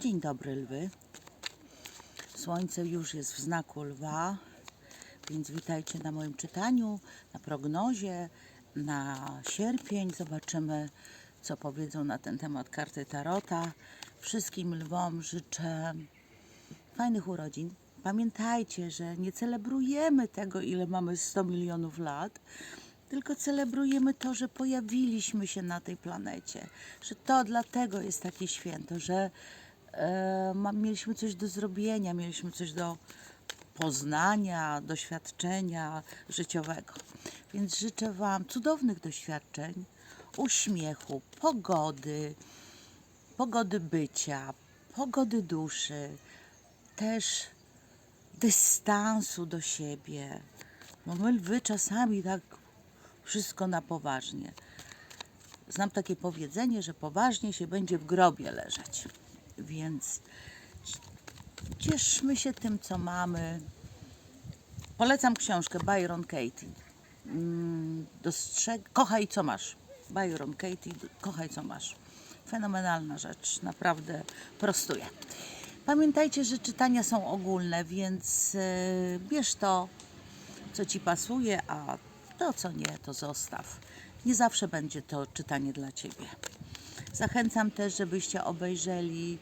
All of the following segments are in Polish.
Dzień dobry, lwy. Słońce już jest w znaku lwa, więc witajcie na moim czytaniu, na prognozie, na sierpień. Zobaczymy, co powiedzą na ten temat karty Tarota. Wszystkim lwom życzę fajnych urodzin. Pamiętajcie, że nie celebrujemy tego, ile mamy 100 milionów lat, tylko celebrujemy to, że pojawiliśmy się na tej planecie. Że to dlatego jest takie święto, że e, mieliśmy coś do zrobienia, mieliśmy coś do poznania, doświadczenia życiowego. Więc życzę Wam cudownych doświadczeń, uśmiechu, pogody, pogody bycia, pogody duszy, też dystansu do siebie. Bo my lwy czasami tak wszystko na poważnie. Znam takie powiedzenie, że poważnie się będzie w grobie leżeć. Więc cieszmy się tym, co mamy. Polecam książkę Byron Katie. Mm, Dostrzeg... Kochaj, co masz. Byron Katie, kochaj, co masz. Fenomenalna rzecz, naprawdę prostuje. Pamiętajcie, że czytania są ogólne, więc e, bierz to, co ci pasuje, a to, co nie, to zostaw. Nie zawsze będzie to czytanie dla ciebie. Zachęcam też, żebyście obejrzeli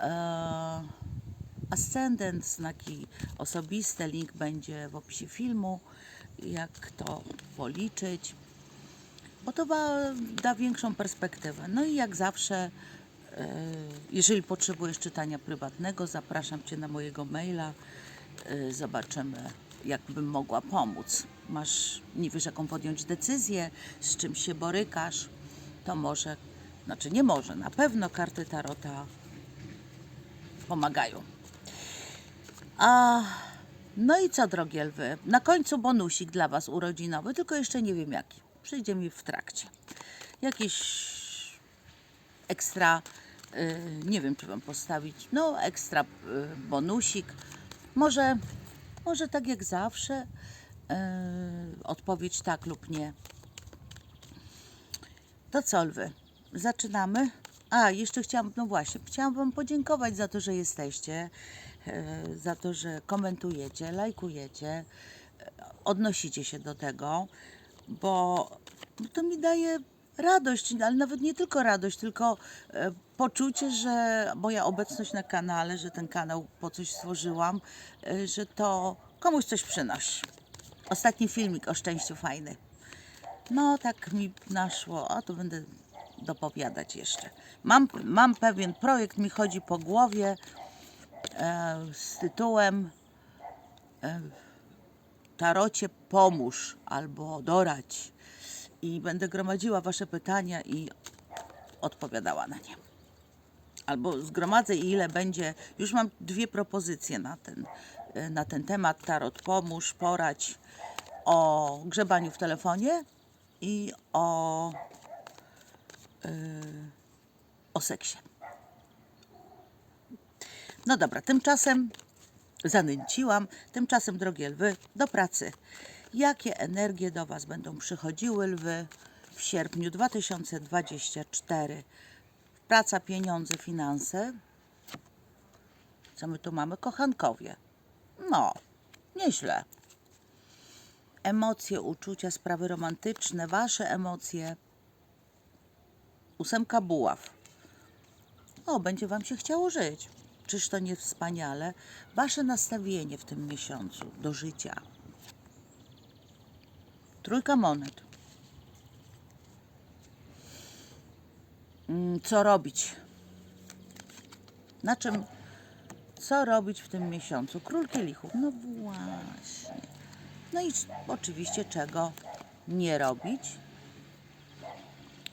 e, Ascendant, znaki osobiste. Link będzie w opisie filmu, jak to policzyć, bo to da większą perspektywę. No i jak zawsze, e, jeżeli potrzebujesz czytania prywatnego, zapraszam Cię na mojego maila. E, Zobaczymy, jak bym mogła pomóc. Masz, nie wiesz, jaką podjąć decyzję, z czym się borykasz, to może, znaczy nie może, na pewno karty Tarota pomagają. A, no i co, drogie lwy? Na końcu bonusik dla Was urodzinowy, tylko jeszcze nie wiem jaki. Przyjdzie mi w trakcie. Jakiś ekstra, y, nie wiem czy Wam postawić, no ekstra y, bonusik. Może, może tak jak zawsze, y, odpowiedź tak lub nie. To co, lwy? Zaczynamy? A, jeszcze chciałam, no właśnie, chciałam Wam podziękować za to, że jesteście, e, za to, że komentujecie, lajkujecie, e, odnosicie się do tego, bo to mi daje radość, ale nawet nie tylko radość, tylko e, poczucie, że moja obecność na kanale, że ten kanał po coś stworzyłam, że to komuś coś przynosi. Ostatni filmik o szczęściu fajny. No, tak mi naszło, a to będę dopowiadać jeszcze. Mam, mam pewien projekt, mi chodzi po głowie e, z tytułem e, Tarocie pomóż albo dorać. I będę gromadziła Wasze pytania i odpowiadała na nie. Albo zgromadzę ile będzie. Już mam dwie propozycje na ten, e, na ten temat. Tarot pomóż, porać o grzebaniu w telefonie i o, o seksie. No dobra, tymczasem zanęciłam. Tymczasem, drogie lwy, do pracy. Jakie energie do Was będą przychodziły, lwy, w sierpniu 2024? Praca, pieniądze, finanse. Co my tu mamy? Kochankowie. No, nieźle emocje, uczucia, sprawy romantyczne, wasze emocje. Ósemka buław. O, będzie wam się chciało żyć. Czyż to nie wspaniale? Wasze nastawienie w tym miesiącu do życia. Trójka monet. Mm, Co robić? Na czym? Co robić w tym miesiącu? Król kielichów. No właśnie. No i oczywiście czego nie robić?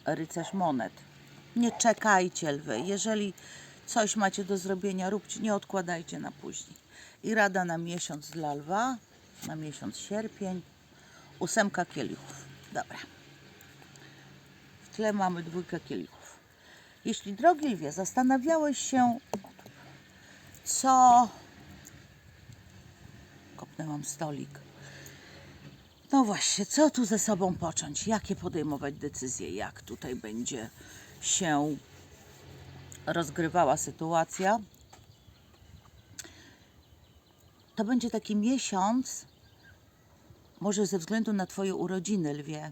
Rycerz monet. Nie czekajcie lwy. Jeżeli coś macie do zrobienia, róbcie, nie odkładajcie na później. I rada na miesiąc dla lwa, na miesiąc sierpień. Ósemka kielichów. Dobra. W tle mamy dwójkę kielichów. Jeśli, drogi lwie, zastanawiałeś się, co... Kopnęłam stolik. No właśnie, co tu ze sobą począć? Jakie podejmować decyzje? Jak tutaj będzie się rozgrywała sytuacja. To będzie taki miesiąc, może ze względu na Twoje urodziny, lwie,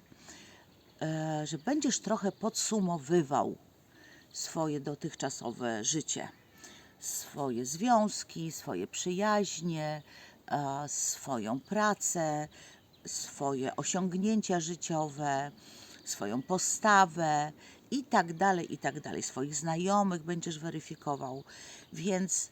e, że będziesz trochę podsumowywał swoje dotychczasowe życie, swoje związki, swoje przyjaźnie, e, swoją pracę, swoje osiągnięcia życiowe, swoją postawę i tak dalej, i tak dalej. Swoich znajomych będziesz weryfikował. Więc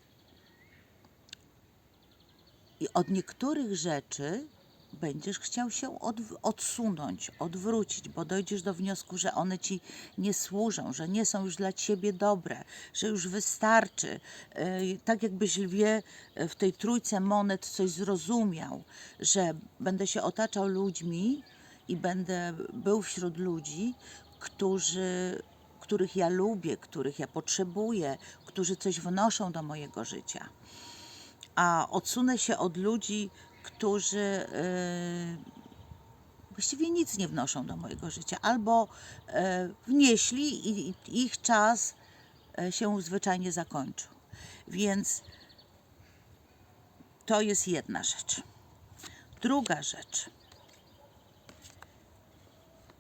i od niektórych rzeczy będziesz chciał się odw- odsunąć, odwrócić, bo dojdziesz do wniosku, że one ci nie służą, że nie są już dla ciebie dobre, że już wystarczy. Tak jakbyś lwie yy, w tej trójce monet coś zrozumiał, że będę się otaczał ludźmi i będę był wśród ludzi, którzy, których ja lubię, których ja potrzebuję, którzy coś wnoszą do mojego życia a odsunę się od ludzi, którzy yy, właściwie nic nie wnoszą do mojego życia, albo yy, wnieśli i, ich czas yy, się zwyczajnie zakończył. Więc to jest jedna rzecz. Druga rzecz.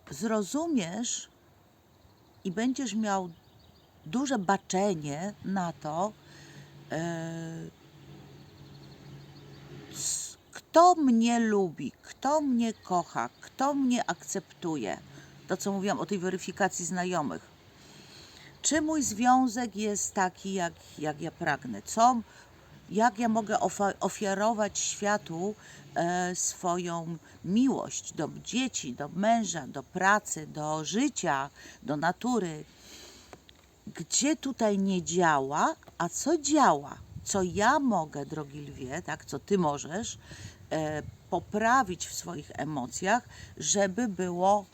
Zrozumiesz i będziesz miał duże baczenie na to, yy, kto mnie lubi, kto mnie kocha, kto mnie akceptuje. To, co mówiłam o tej weryfikacji znajomych. Czy mój związek jest taki, jak, jak ja pragnę? Co, jak ja mogę ofiarować światu e, swoją miłość do dzieci, do męża, do pracy, do życia, do natury? gdzie tutaj nie działa, a co działa, co ja mogę, drogi lwie, tak, co ty możesz poprawić w swoich emocjach, żeby było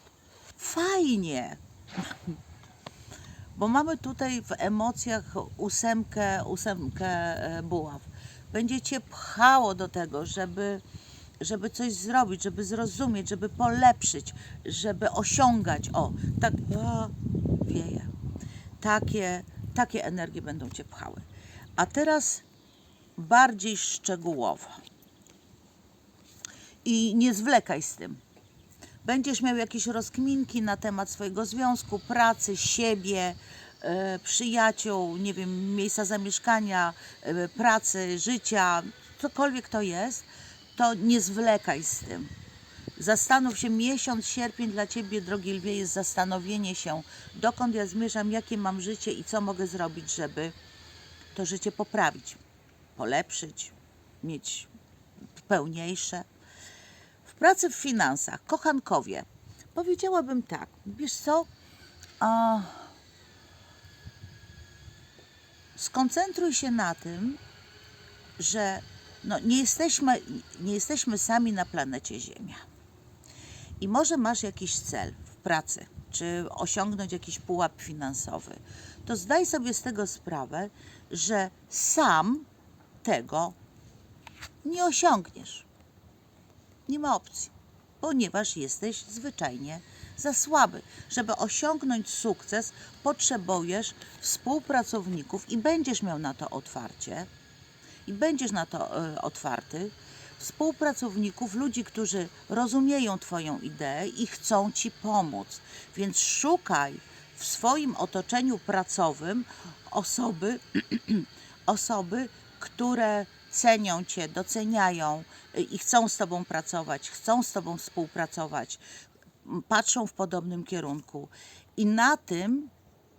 fajnie. Bo mamy tutaj w emocjach ósemkę, ósemkę e, buław. Będzie cię pchało do tego, żeby, żeby coś zrobić, żeby zrozumieć, żeby polepszyć, żeby osiągać. O, tak a, wieje takie, takie energie będą Cię pchały. A teraz bardziej szczegółowo. I nie zwlekaj z tym. Będziesz miał jakieś rozkminki na temat swojego związku, pracy, siebie, e, przyjaciół, nie wiem, miejsca zamieszkania, e, pracy, życia, cokolwiek to jest, to nie zwlekaj z tym. Zastanów się, miesiąc sierpień dla Ciebie, drogi lwie, jest zastanowienie się, dokąd ja zmierzam, jakie mam życie i co mogę zrobić, żeby to życie poprawić, polepszyć, mieć pełniejsze. Pracy w finansach, kochankowie, powiedziałabym tak, wiesz co, a, skoncentruj się na tym, że no, nie, jesteśmy, nie jesteśmy sami na planecie Ziemia. I może masz jakiś cel w pracy, czy osiągnąć jakiś pułap finansowy, to zdaj sobie z tego sprawę, że sam tego nie osiągniesz. Nie ma opcji, ponieważ jesteś zwyczajnie za słaby. Żeby osiągnąć sukces, potrzebujesz współpracowników i będziesz miał na to otwarcie i będziesz na to e, otwarty, współpracowników, ludzi, którzy rozumieją Twoją ideę i chcą Ci pomóc. Więc szukaj w swoim otoczeniu pracowym osoby, osoby, które cenią Cię, doceniają y, i chcą z Tobą pracować, chcą z Tobą współpracować, patrzą w podobnym kierunku. I na tym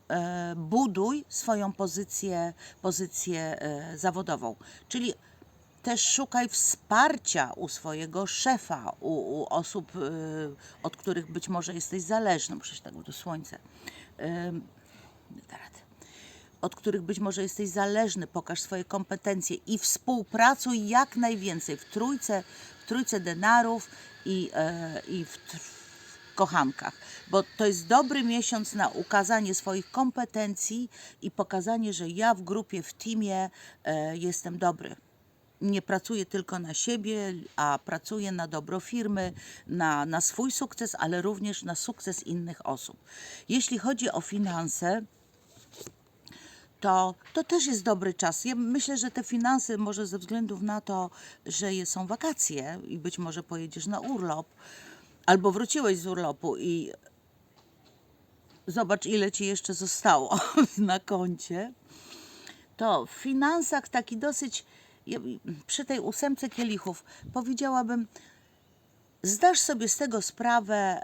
e, buduj swoją pozycję, pozycję e, zawodową. Czyli też szukaj wsparcia u swojego szefa, u, u osób, y, od których być może jesteś zależny. Się tak słońca. Ym, nie da rady. Od których być może jesteś zależny, pokaż swoje kompetencje i współpracuj jak najwięcej w trójce, w trójce denarów i, e, i w, w kochankach, bo to jest dobry miesiąc na ukazanie swoich kompetencji i pokazanie, że ja w grupie, w teamie e, jestem dobry. Nie pracuję tylko na siebie, a pracuję na dobro firmy, na, na swój sukces, ale również na sukces innych osób. Jeśli chodzi o finanse, to, to też jest dobry czas. Ja myślę, że te finanse, może ze względów na to, że są wakacje i być może pojedziesz na urlop, albo wróciłeś z urlopu i zobacz, ile ci jeszcze zostało na koncie, to w finansach taki dosyć, przy tej ósemce kielichów, powiedziałabym, zdasz sobie z tego sprawę,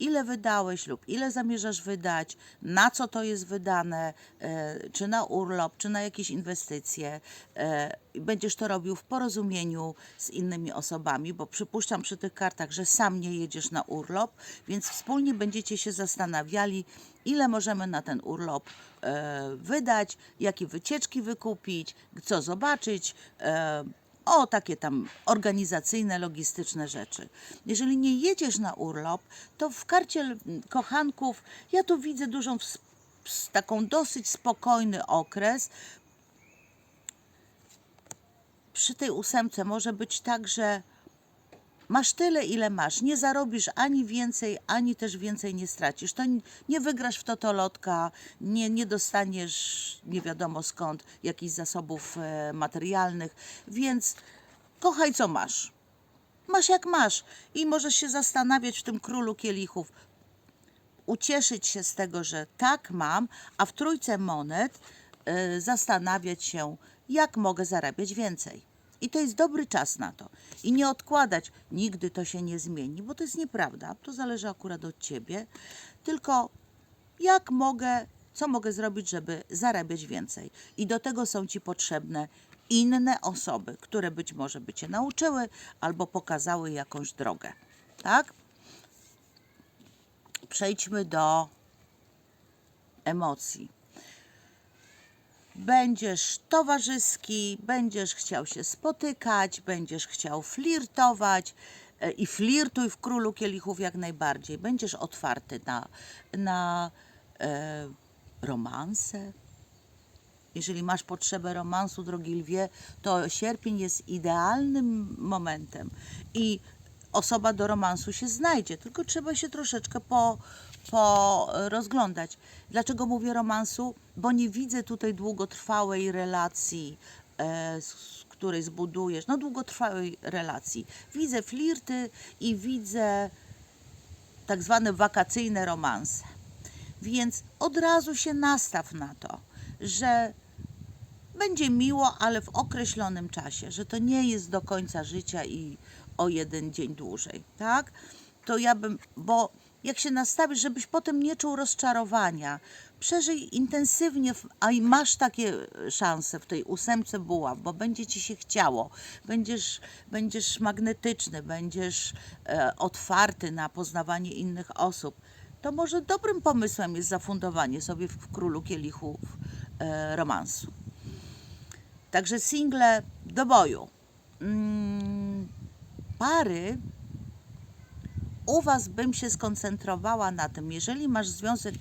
ile wydałeś lub ile zamierzasz wydać, na co to jest wydane, e, czy na urlop, czy na jakieś inwestycje. E, będziesz to robił w porozumieniu z innymi osobami, bo przypuszczam przy tych kartach, że sam nie jedziesz na urlop, więc wspólnie będziecie się zastanawiali, ile możemy na ten urlop e, wydać, jakie wycieczki wykupić, co zobaczyć. O takie tam organizacyjne, logistyczne rzeczy. Jeżeli nie jedziesz na urlop, to w karcie kochanków ja tu widzę dużą, taką dosyć spokojny okres. Przy tej ósemce może być tak, że masz tyle, ile masz. Nie zarobisz ani więcej, ani też więcej nie stracisz. To nie wygrasz w totolotka, nie, nie dostaniesz nie wiadomo skąd jakichś zasobów e, materialnych, więc kochaj co masz. Masz jak masz i możesz się zastanawiać w tym królu kielichów, ucieszyć się z tego, że tak mam, a w trójce monet y, zastanawiać się, jak mogę zarabiać więcej. I to jest dobry czas na to. I nie odkładać, nigdy to się nie zmieni, bo to jest nieprawda. To zależy akurat od ciebie. Tylko jak mogę, co mogę zrobić, żeby zarabiać więcej. I do tego są ci potrzebne inne osoby, które być może by cię nauczyły albo pokazały jakąś drogę. Tak? przejdźmy do emocji. Będziesz towarzyski, będziesz chciał się spotykać, będziesz chciał flirtować e, i flirtuj w królu kielichów jak najbardziej. Będziesz otwarty na, na e, romanse. Jeżeli masz potrzebę romansu, drogi lwie, to sierpień jest idealnym momentem i osoba do romansu się znajdzie, tylko trzeba się troszeczkę po, po rozglądać. Dlaczego mówię romansu? Bo nie widzę tutaj długotrwałej relacji, e, z której zbudujesz, no długotrwałej relacji. Widzę flirty i widzę tak zwane wakacyjne romanse. Więc od razu się nastaw na to, że będzie miło, ale w określonym czasie, że to nie jest do końca życia i o jeden dzień dłużej, tak? To ja bym, bo jak się nastawisz, żebyś potem nie czuł rozczarowania, przeżyj intensywnie, a i masz takie szanse w tej ósemce buław, bo będzie ci się chciało, będziesz, będziesz magnetyczny, będziesz e, otwarty na poznawanie innych osób, to może dobrym pomysłem jest zafundowanie sobie w królu kielichów e, romansu. Także single do boju. Mm, pary, u Was bym się skoncentrowała na tym, jeżeli masz związek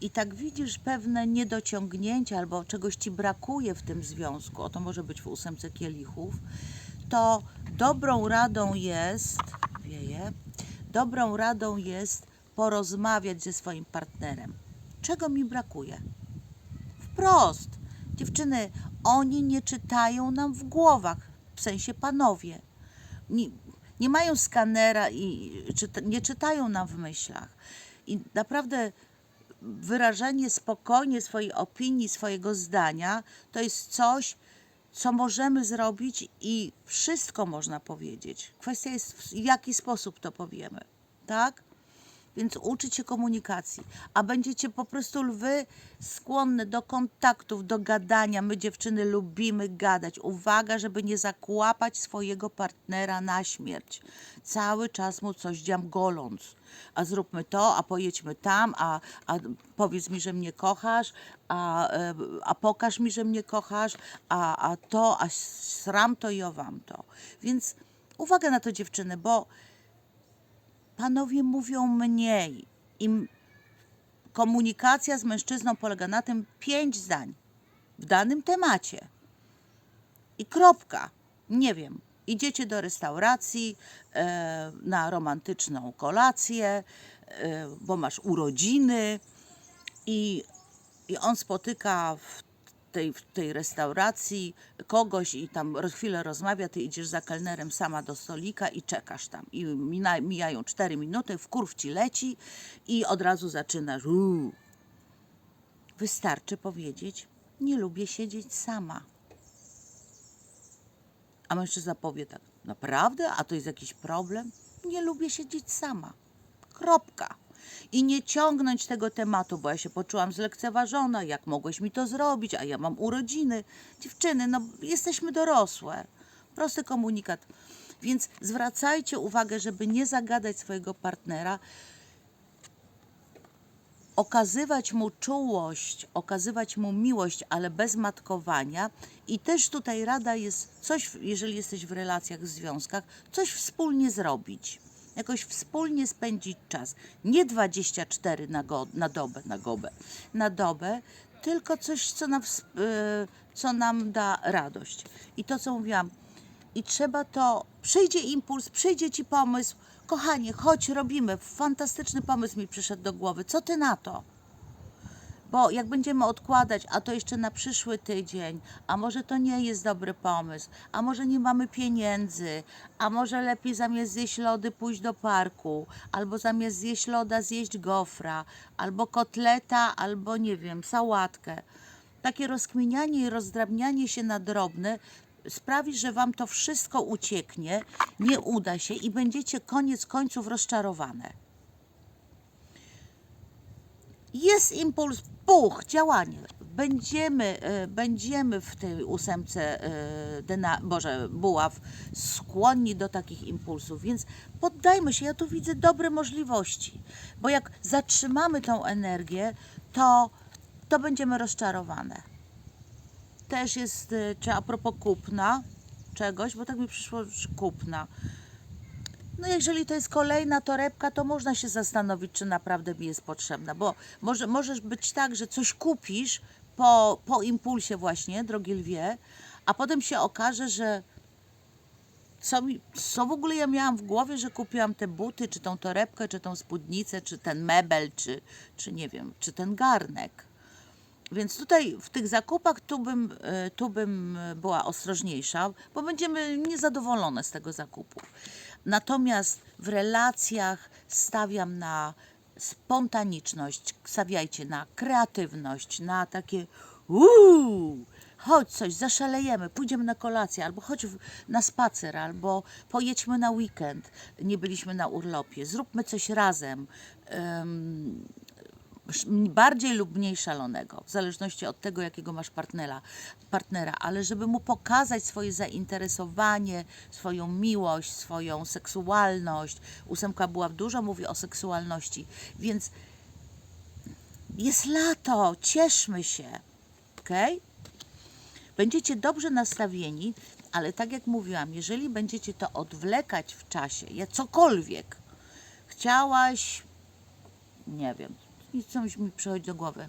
i tak widzisz pewne niedociągnięcia albo czegoś Ci brakuje w tym związku, o to może być w ósemce kielichów, to dobrą radą jest, wieje, dobrą radą jest porozmawiać ze swoim partnerem. Czego mi brakuje? Wprost. Dziewczyny, oni nie czytają nam w głowach, w sensie panowie. Nie mają skanera i czyta, nie czytają nam w myślach. I naprawdę wyrażenie spokojnie swojej opinii, swojego zdania to jest coś, co możemy zrobić i wszystko można powiedzieć. Kwestia jest, w jaki sposób to powiemy, tak? Więc uczyć się komunikacji, a będziecie po prostu lwy skłonne do kontaktów, do gadania. My dziewczyny lubimy gadać. Uwaga, żeby nie zakłapać swojego partnera na śmierć. Cały czas mu coś dziamgoląc. A zróbmy to, a pojedźmy tam, a, a powiedz mi, że mnie kochasz, a, e, a pokaż mi, że mnie kochasz, a, a to, a sram to i owam to. Więc uwaga na to dziewczyny, bo panowie mówią mniej. Im komunikacja z mężczyzną polega na tym pięć zdań w danym temacie. I kropka. Nie wiem. Idziecie do restauracji e, na romantyczną kolację, e, bo masz urodziny i i on spotyka w tej, w tej restauracji kogoś i tam chwilę rozmawia, ty idziesz za kelnerem sama do stolika i czekasz tam. I mina, mijają 4 minuty, wkurw ci leci i od razu zaczynasz. Uuu. Wystarczy powiedzieć, nie lubię siedzieć sama. A mężczyzna powie tak, naprawdę? A to jest jakiś problem? Nie lubię siedzieć sama. Kropka. I nie ciągnąć tego tematu, bo ja się poczułam zlekceważona, jak mogłeś mi to zrobić, a ja mam urodziny. Dziewczyny, no jesteśmy dorosłe. Prosty komunikat. Więc zwracajcie uwagę, żeby nie zagadać swojego partnera, okazywać mu czułość, okazywać mu miłość, ale bez matkowania. I też tutaj rada jest coś, jeżeli jesteś w relacjach, w związkach, coś wspólnie zrobić. Jakoś wspólnie spędzić czas. Nie 24 na, go, na dobę, na gobę, na dobę, tylko coś, co nam, y, co nam da radość. I to, co mówiłam, i trzeba to, przyjdzie impuls, przyjdzie ci pomysł, kochanie, chodź, robimy, fantastyczny pomysł mi przyszedł do głowy, co ty na to? Bo jak będziemy odkładać, a to jeszcze na przyszły tydzień, a może to nie jest dobry pomysł, a może nie mamy pieniędzy, a może lepiej zamiast zjeść lody pójść do parku, albo zamiast zjeść loda zjeść gofra, albo kotleta, albo nie wiem, sałatkę. Takie rozkminianie i rozdrabnianie się na drobne sprawi, że wam to wszystko ucieknie, nie uda się i będziecie koniec końców rozczarowane jest impuls, puch, działanie. Będziemy, e, będziemy w tej ósemce e, dyna, Boże, buław skłonni do takich impulsów, więc poddajmy się. Ja tu widzę dobre możliwości, bo jak zatrzymamy tą energię, to, to będziemy rozczarowane. Też jest, e, czy a propos kupna czegoś, bo tak mi przyszło, kupna. No jeżeli to jest kolejna torebka, to można się zastanowić, czy naprawdę mi jest potrzebna, bo może, możesz być tak, że coś kupisz po, po impulsie właśnie, drogie lwie, a potem się okaże, że co, mi, co w ogóle ja miałam w głowie, że kupiłam te buty, czy tą torebkę, czy tą spódnicę, czy ten mebel, czy, czy nie wiem, czy ten garnek. Więc tutaj w tych zakupach tu bym, e, tu bym była ostrożniejsza, bo będziemy niezadowolone z tego zakupu. Natomiast w relacjach stawiam na spontaniczność, stawiajcie na kreatywność, na takie uuu, chodź coś, zaszalejemy, pójdziemy na kolację, albo chodź w- na spacer, albo pojedźmy na weekend, nie byliśmy na urlopie, zróbmy coś razem. Em, sz- bardziej lub mniej szalonego, w zależności od tego, jakiego masz partnera, partnera, ale żeby mu pokazać swoje zainteresowanie, swoją miłość, swoją seksualność. Ósemka była dużo mówi o seksualności, więc jest lato, cieszmy się, okej? Będziecie dobrze nastawieni, ale tak jak mówiłam, jeżeli będziecie to odwlekać w czasie, ja cokolwiek chciałaś, nie wiem, nic coś mi przychodzi do głowy.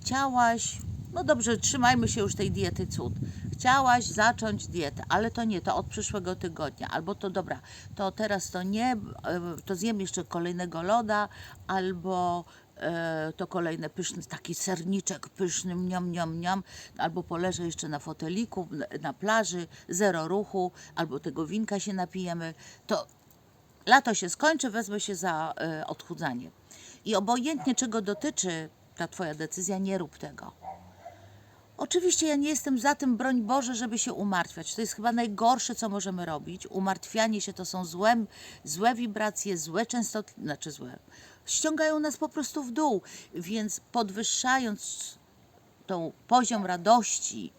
Chciałaś, no dobrze, trzymajmy się już tej diety cud. Chciałaś zacząć dietę, ale to nie, to od przyszłego tygodnia, albo to dobra, to teraz to nie, e, to zjem jeszcze kolejnego loda, albo e, to kolejny pyszny, taki serniczek pyszny, mniam, mniam, mniam, albo poleżę jeszcze na foteliku, na plaży, zero ruchu, albo tego winka się napijemy, to lato się skończy, wezmę się za y, odchudzanie. I obojętnie czego dotyczy ta Twoja decyzja, nie rób tego. Oczywiście ja nie jestem za tym, broń Boże, żeby się umartwiać. To jest chyba najgorsze, co możemy robić. Umartwianie się to są złe, złe wibracje, złe częstotliwości, znaczy złe. Ściągają nas po prostu w dół, więc podwyższając tą poziom radości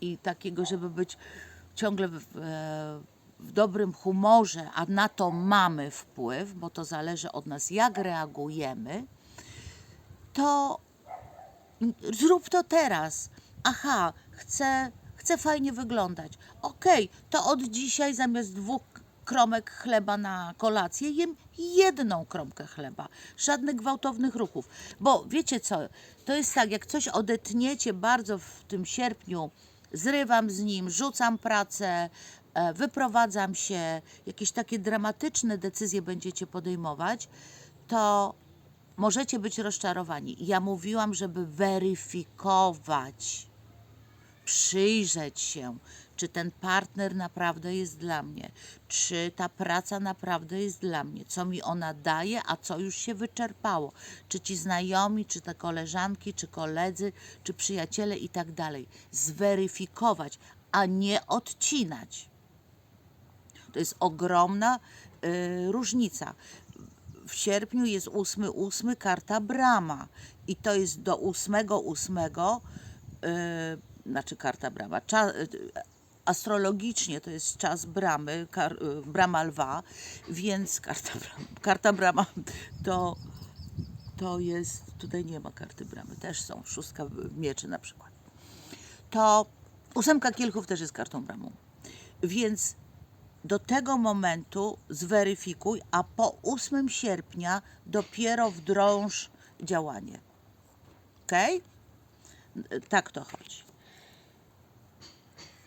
i takiego, żeby być ciągle w, w, w dobrym humorze, a na to mamy wpływ, bo to zależy od nas, jak reagujemy, to zrób to teraz. Aha, chcę, chcę fajnie wyglądać. Okej, to od dzisiaj zamiast dwóch kromek chleba na kolację jem jedną kromkę chleba. Żadnych gwałtownych ruchów. Bo wiecie co, to jest tak, jak coś odetniecie bardzo w tym sierpniu, zrywam z nim, rzucam pracę, wyprowadzam się, jakieś takie dramatyczne decyzje będziecie podejmować, to możecie być rozczarowani. Ja mówiłam, żeby weryfikować, przyjrzeć się, czy ten partner naprawdę jest dla mnie, czy ta praca naprawdę jest dla mnie, co mi ona daje, a co już się wyczerpało, czy ci znajomi, czy te koleżanki, czy koledzy, czy przyjaciele i tak dalej. Zweryfikować, a nie odcinać. To jest ogromna y, różnica. W sierpniu jest 8-8 karta brama i to jest do 8-8, y, znaczy karta brama, cza, y, astrologicznie to jest czas bramy, kar, y, brama lwa, więc karta karta brama to, to jest, tutaj nie ma karty bramy, też są, szóstka mieczy na przykład. To ósemka kielichów też jest kartą bramą. Więc do tego momentu zweryfikuj, a po 8 sierpnia dopiero wdrąż działanie. Ok? Tak to chodzi.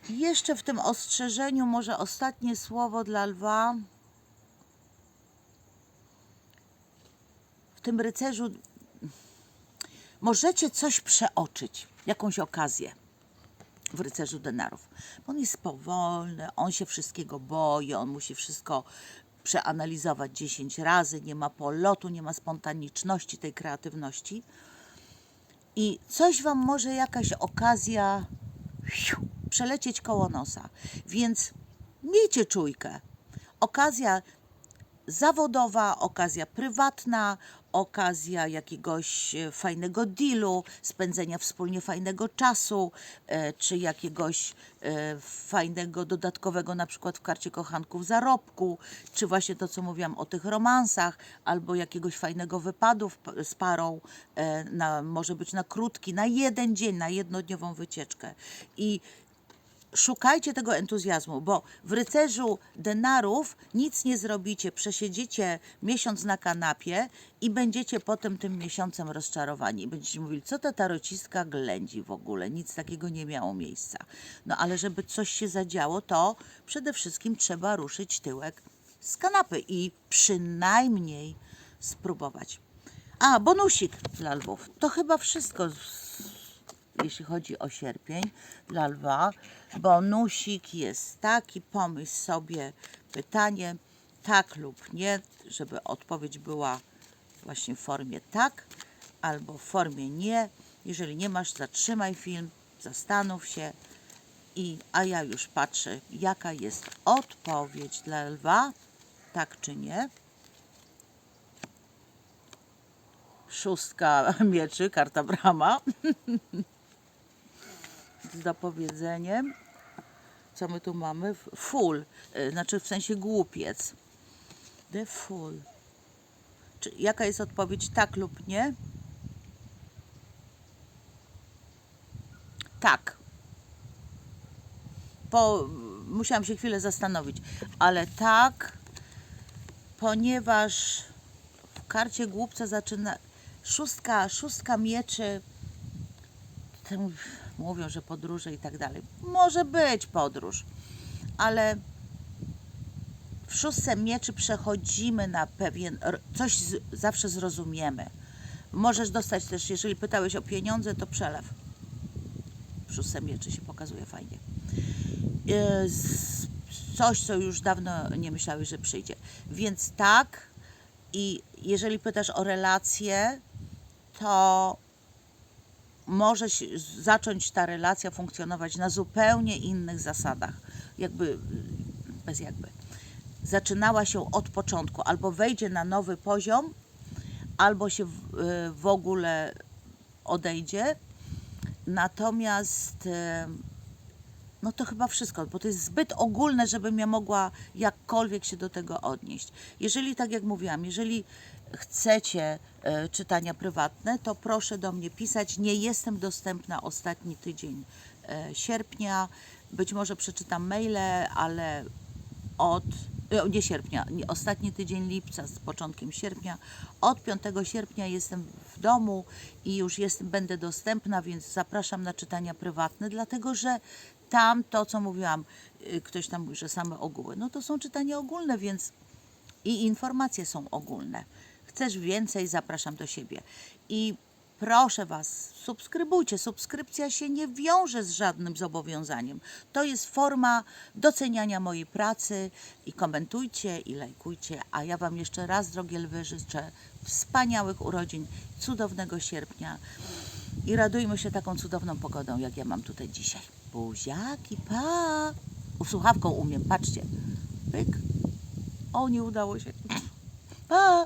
Jeszcze w tym ostrzeżeniu, może ostatnie słowo dla lwa. W tym rycerzu możecie coś przeoczyć, jakąś okazję w rycerzu denarów. On jest powolny, on się wszystkiego boi, on musi wszystko przeanalizować 10 razy, nie ma polotu, nie ma spontaniczności, tej kreatywności. I coś Wam może jakaś okazja przelecieć koło nosa. Więc miejcie czujkę. Okazja zawodowa, okazja prywatna, okazja jakiegoś e, fajnego dealu, spędzenia wspólnie fajnego czasu, e, czy jakiegoś e, fajnego dodatkowego, na przykład w karcie kochanków zarobku, czy właśnie to, co mówiłam o tych romansach, albo jakiegoś fajnego wypadu z parą, na, może być na krótki, na jeden dzień, na jednodniową wycieczkę. I szukajcie tego entuzjazmu, bo w rycerzu denarów nic nie zrobicie, przesiedzicie miesiąc na kanapie i będziecie potem tym miesiącem rozczarowani. Będziecie mówili, co ta tarocistka ględzi w ogóle, nic takiego nie miało miejsca. No ale żeby coś się zadziało, to przede wszystkim trzeba ruszyć tyłek z kanapy i przynajmniej spróbować. A, bonusik dla lwów. To chyba wszystko jeśli chodzi o sierpień dla lwa. Bonusik jest taki, pomyśl sobie pytanie tak lub nie, żeby odpowiedź była właśnie w formie tak albo w formie nie. Jeżeli nie masz, zatrzymaj film, zastanów się i a ja już patrzę, jaka jest odpowiedź dla lwa, tak czy nie. Szóstka mieczy, karta brama. z dopowiedzeniem. Co my tu mamy? Full, y, znaczy w sensie głupiec. The full. Czy, jaka jest odpowiedź? Tak lub nie? Tak. Po, musiałam się chwilę zastanowić, ale tak, ponieważ w karcie głupca zaczyna szóstka, szóstka mieczy tym mówią, że podróże i tak dalej. Może być podróż, ale w szóstce mieczy przechodzimy na pewien, coś z, zawsze zrozumiemy. Możesz dostać też, jeżeli pytałeś o pieniądze, to przelew. W szóstce mieczy się pokazuje fajnie. Z- Coś, co już dawno nie myślałeś, że przyjdzie. Więc tak, i jeżeli pytasz o relacje, to może się, zacząć ta relacja funkcjonować na zupełnie innych zasadach. Jakby, bez jakby. Zaczynała się od początku, albo wejdzie na nowy poziom, albo się w, y, ogóle odejdzie. Natomiast y, no to chyba wszystko, bo to jest zbyt ogólne, żebym ja mogła jakkolwiek się do tego odnieść. Jeżeli, tak jak mówiłam, jeżeli chcecie e, czytania prywatne, to proszę do mnie pisać. Nie jestem dostępna ostatni tydzień e, sierpnia. Być może przeczytam maile, ale od e, nie sierpnia, ostatni tydzień lipca z początkiem sierpnia. Od 5 sierpnia jestem w domu i już jest, będę dostępna, więc zapraszam na czytania prywatne, dlatego że tam to, co mówiłam, ktoś tam mówi, że same ogóły, no to są czytania ogólne, więc i informacje są ogólne. Chcesz więcej, zapraszam do siebie. I proszę Was, subskrybujcie. Subskrypcja się nie wiąże z żadnym zobowiązaniem. To jest forma doceniania mojej pracy i komentujcie i lajkujcie. A ja Wam jeszcze raz, drogie lwy, życzę wspaniałych urodzin, cudownego sierpnia i radujmy się taką cudowną pogodą, jak ja mam tutaj dzisiaj. Buziaki, pa! Usłuchawką umiem, patrzcie. Pyk. O, nie udało się. Pa!